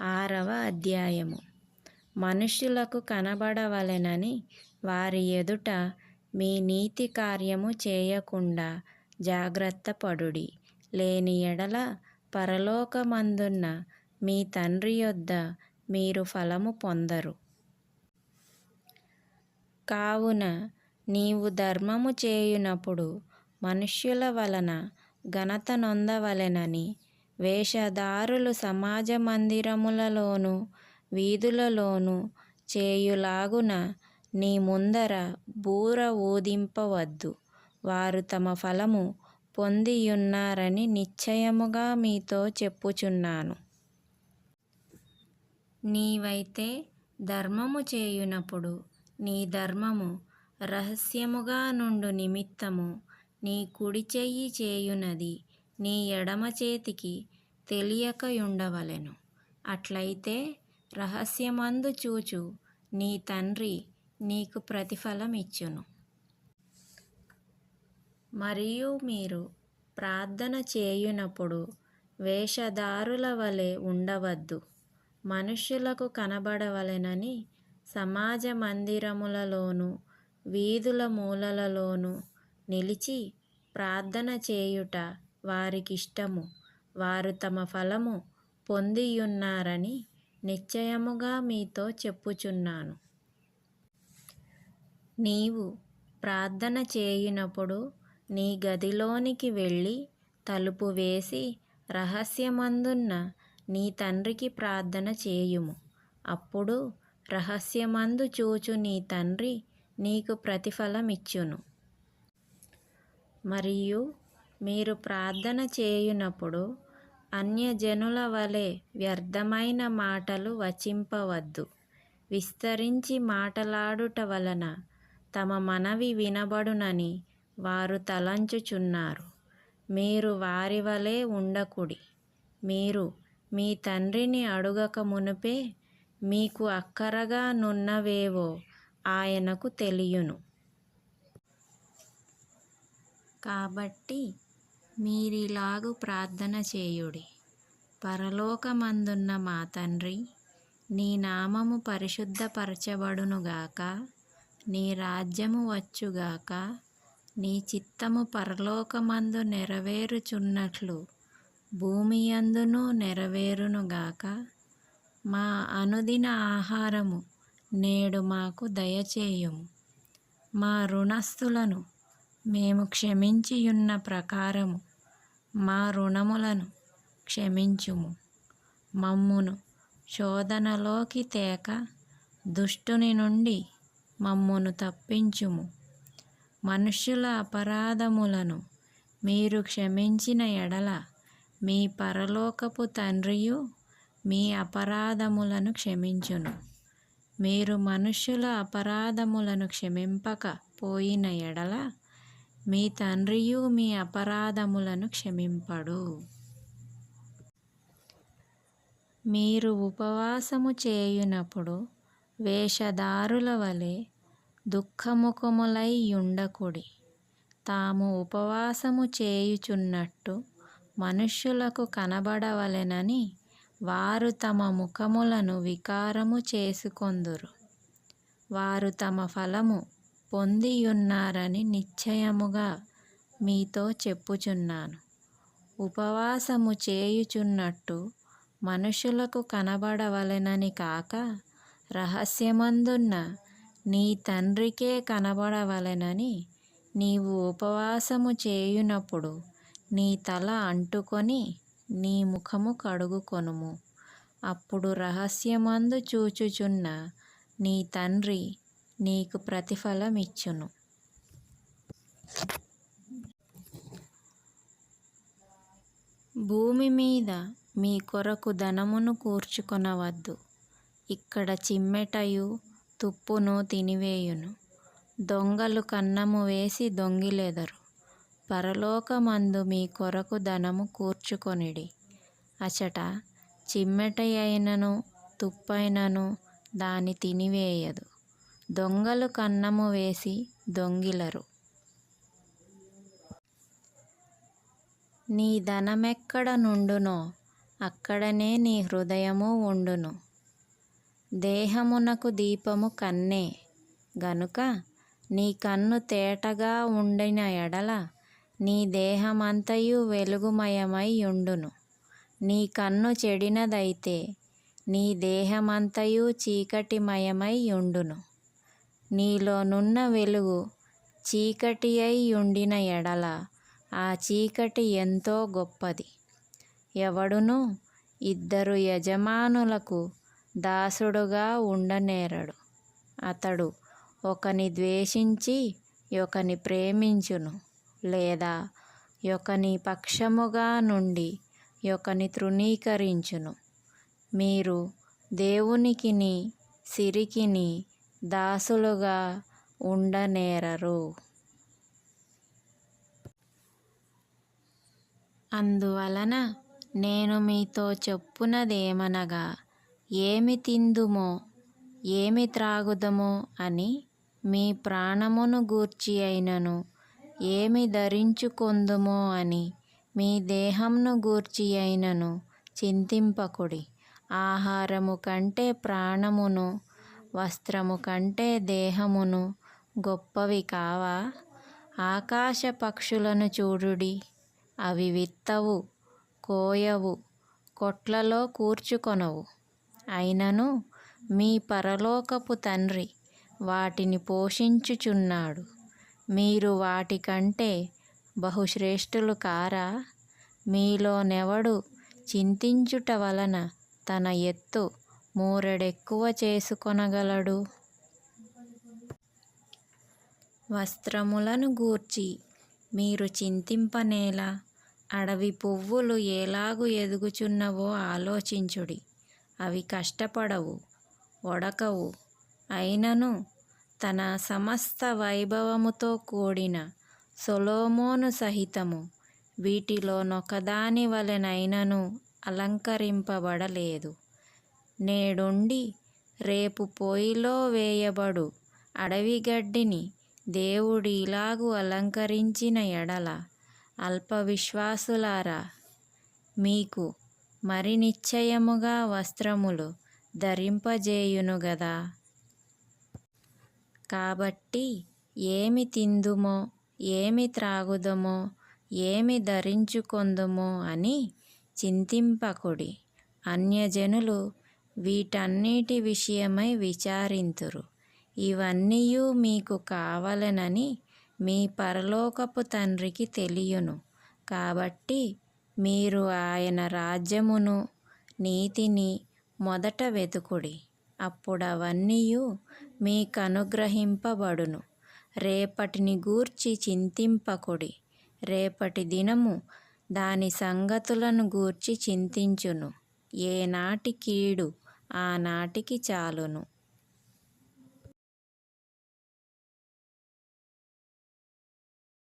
ఆరవ అధ్యాయము. మనుష్యులకు కనబడవలెనని వారి ఎదుట మీ నీతి కార్యము చేయకుండా జాగ్రత్త పడుడి. లేని ఎడల పరలోకమందున్న మీ తండ్రి యొద్ద మీరు ఫలము పొందరు. కావున నీవు ధర్మము చేయునప్పుడు మనుష్యుల వలన ఘనత నొందవలెనని వేషధారులు సమాజ మందిరములలోను వీధులలోను చేయులాగున నీ ముందర బూర ఊదింపవద్దు. వారు తమ ఫలము పొందియున్నారని నిశ్చయముగా మీతో చెప్పుచున్నాను. నీవైతే ధర్మము చేయునప్పుడు నీ ధర్మము రహస్యముగా నుండు నిమిత్తము నీ కుడి చెయ్యి చేయునది. నీ ఎడమ చేతికి తెలియకయుండవలెను. అట్లయితే రహస్యమందు చూచు నీ తండ్రి నీకు ప్రతిఫలమిచ్చును. మరియు మీరు ప్రార్థన చేయునప్పుడు వేషధారుల వలె ఉండవద్దు. మనుష్యులకు కనబడవలెనని సమాజ మందిరములలోను వీధుల మూలలలోను నిలిచి ప్రార్థన చేయుట వారికిష్టము. వారు తమ ఫలము పొందియున్నారని నిశ్చయముగా మీతో చెప్పుచున్నాను. నీవు ప్రార్థన చేయునప్పుడు నీ గదిలోనికి వెళ్ళి తలుపు వేసి రహస్యమందున్న నీ తండ్రికి ప్రార్థన చేయుము. అప్పుడు రహస్యమందు చూచు నీ తండ్రి నీకు ప్రతిఫలమిచ్చును. మరియు మీరు ప్రార్థన చేయునప్పుడు అన్యజనుల వలె వ్యర్థమైన మాటలు వచింపవద్దు. విస్తరించి మాటలాడుట వలన తమ మనవి వినబడునని వారు తలంచుచున్నారు. మీరు వారి వలె ఉండకుడి. మీరు మీ తండ్రిని అడుగక మునుపే మీకు అక్కరగా నున్నవేవో ఆయనకు తెలియును. కాబట్టి మీరిలాగు ప్రార్థన చేయుడి. పరలోకమందున్న మా తండ్రి నీ నామము పరిశుద్ధపరచబడునుగాక నీ రాజ్యము వచ్చుగాక నీ చిత్తము పరలోకమందు నెరవేరుచున్నట్లు భూమి యందును నెరవేరునుగాక మా అనుదిన ఆహారము నేడు మాకు దయచేయుము. మా రుణస్థులను మేము క్షమించియున్న ప్రకారము మా రుణములను క్షమించుము. మమ్మును శోధనలోకి తేక దుష్టుని నుండి మమ్మును తప్పించుము. మనుష్యుల అపరాధములను మీరు క్షమించిన ఎడల మీ పరలోకపు తండ్రియు మీ అపరాధములను క్షమించును. మీరు మనుష్యుల అపరాధములను క్షమింపక పోయిన ఎడల మీ తండ్రియు మీ అపరాధములను క్షమింపడు. మీరు ఉపవాసము చేయునప్పుడు వేషధారుల వలె దుఃఖముఖములై ఉండకుడి తాము ఉపవాసము చేయుచున్నట్టు మనుష్యులకు కనబడవలెనని వారు తమ ముఖములను వికారము చేసుకొందురు. వారు తమ ఫలము పొందియున్నారని నిశ్చయముగా మీతో చెప్పుచున్నాను. ఉపవాసము చేయుచున్నట్టు మనుషులకు కనబడవలెనని కాక రహస్యమందున్న నీ తండ్రికే కనబడవలెనని నీవు ఉపవాసము చేయునప్పుడు నీ తల అంటుకొని నీ ముఖము కడుగుకొనుము. అప్పుడు రహస్యమందు చూచుచున్న నీ తండ్రి నీకు ప్రతిఫలం ఇచ్చును భూమి మీద మీ కొరకు ధనమును కూర్చుకొనవద్దు. ఇక్కడ చిమ్మెటయు తుప్పును తినివేయును. దొంగలు కన్నము వేసి దొంగిలెదరు. పరలోకమందు మీ కొరకు ధనము కూర్చుకొనిడి. అచట చిమ్మెటయైనను తుప్పైనను దాని తినివేయదు. దొంగలు కన్నము వేసి దొంగిలరు. నీ ధనమెక్కడ నుండునో అక్కడనే నీ హృదయము ఉండును. దేహమునకు దీపము కన్నే. గనుక నీ కన్ను తేటగా ఉండిన ఎడల నీ దేహమంతయు వెలుగుమయమై ఉండును. నీ కన్ను చెడినదైతే నీ దేహమంతయు చీకటిమయమై ఉండును. నీలోనున్న వెలుగు చీకటి అయి ఉండిన ఎడల ఆ చీకటి ఎంతో గొప్పది. ఎవడును ఇద్దరు యజమానులకు దాసుడుగా ఉండనేరడు. అతడు ఒకని ద్వేషించి ఒకని ప్రేమించును లేదా ఒకని పక్షముగా నుండి ఒకని తృణీకరించును. మీరు దేవునికిని సిరికిని దాసులుగా ఉండనేరరు. అందువలన నేను మీతో చెప్పునదేమనగా ఏమి తిందుమో ఏమి త్రాగుదమో అని మీ ప్రాణమును గూర్చి అయినను ఏమి ధరించుకొందుమో అని మీ దేహంను గూర్చి అయినను చింతింపకుడి. ఆహారము కంటే ప్రాణమును వస్త్రము కంటే దేహమును గొప్పవి కావా? ఆకాశ పక్షులను చూడుడి అవి విత్తవు కోయవు కొట్లలో కూర్చుకొనవు. అయినను మీ పరలోకపు తండ్రి వాటిని పోషించుచున్నాడు. మీరు వాటికంటే బహుశ్రేష్ఠులు కారా? మీలోనెవడు చింతించుట వలన తన ఎత్తు మూరెడెక్కువ చేసుకొనగలడు. వస్త్రములను గూర్చి మీరు చింతింపనేలా అడవి పువ్వులు ఎలాగు ఎదుగుచున్నవో ఆలోచించుడి. అవి కష్టపడవు వడకవు. అయినను తన సమస్త వైభవముతో కూడిన సొలోమోను సహితము వీటిలోనొకదాని వలెనైనను అలంకరింపబడలేదు. నేడుండి రేపు పొయ్యిలో వేయబడు అడవి గడ్డిని దేవుడు ఇలాగు అలంకరించిన ఎడల అల్ప విశ్వాసులారా మీకు మరి నిశ్చయముగా వస్త్రములు ధరింపజేయును గదా. కాబట్టి ఏమి తిందుమో ఏమి త్రాగుదమో ఏమి ధరించుకొందుమో అని చింతింపకుడి. అన్యజనులు వీటన్నిటి విషయమై విచారింతురు. ఇవన్నీయు మీకు కావలనని మీ పరలోకపు తండ్రికి తెలియను. కాబట్టి మీరు ఆయన రాజ్యమును నీతిని మొదట వెతుకుడి. అప్పుడవన్నీయు మీకు అనుగ్రహింపబడును రేపటిని గూర్చి చింతింపకుడి. రేపటి దినము దాని సంగతులను గూర్చి చింతించును. ఏనాటి కీడు ఆనాటికి చాలును.